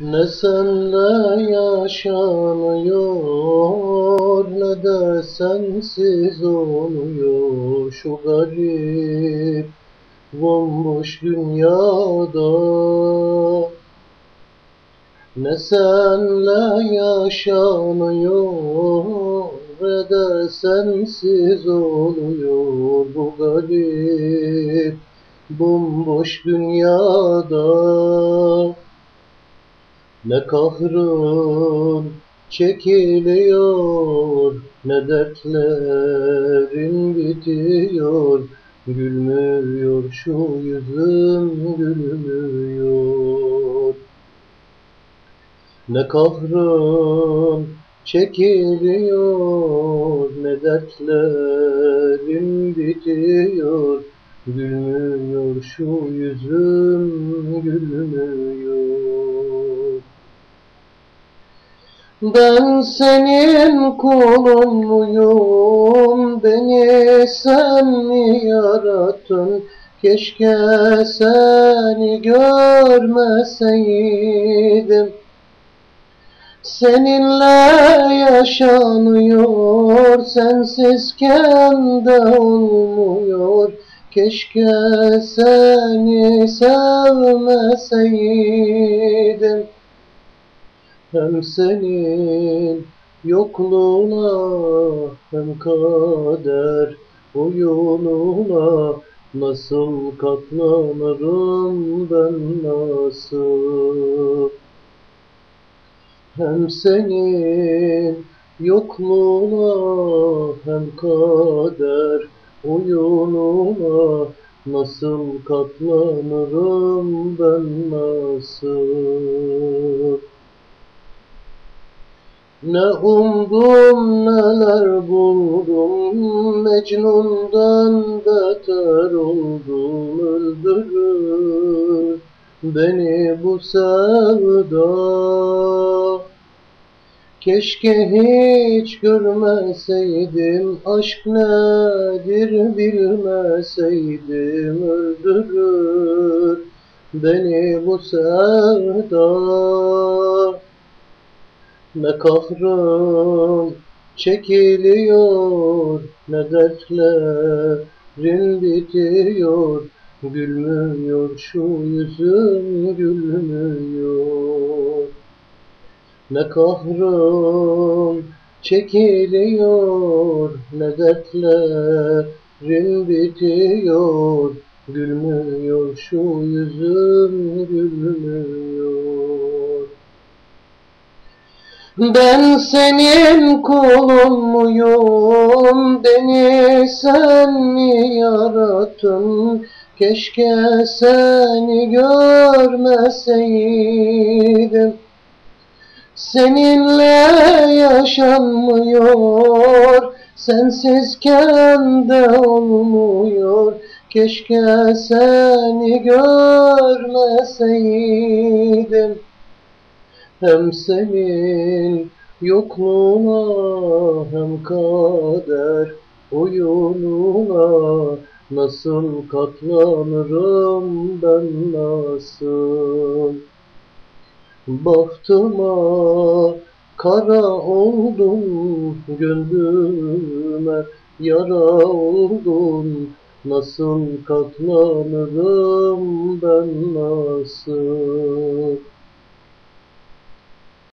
Ne senle yaşanıyor ne de sensiz oluyor şu garip bomboş dünyada. Ne senle yaşanıyor ne de sensiz oluyor bu garip bomboş dünyada ne kahrın çekiliyor Ne dertlerin bitiyor. Gülmüyor şu yüzüm gülmüyor. Ne kahrın çekiliyor Ne dertlerin bitiyor. Gülmüyor şu yüzüm gülmüyor ben senin kulun muyum? Beni sen mi yarattın? Keşke seni görmeseydim. Seninle yaşanıyor, sensizken de olmuyor. Keşke seni sevmeseydim. Hem senin yokluğuna hem kader oyununa Nasıl katlanırım ben nasıl? Hem senin yokluğuna hem kader oyununa Nasıl katlanırım ben nasıl ne umdum neler buldum. Mecnun'dan beter oldum Öldürür beni bu sevda. Keşke hiç görmeseydim Aşk nedir bilmeseydim Öldürür beni bu sevda ne kahrım çekiliyor Ne dertlerin bitiyor. Gülmüyor şu yüzüm gülmüyor. Ne kahrım çekiliyor Ne dertlerin bitiyor. Gülmüyor şu yüzüm gülmüyor ben senin kulun muyum? Beni sen mi yarattın? Keşke seni görmeseydim. Seninle yaşanmıyor, sensizken de olmuyor. Keşke seni görmeseydim. Hem senin yokluğuna hem kader oyununa Nasıl katlanırım ben nasıl? Bahtıma kara oldum gönlüme yara oldum Nasıl katlanırım ben nasıl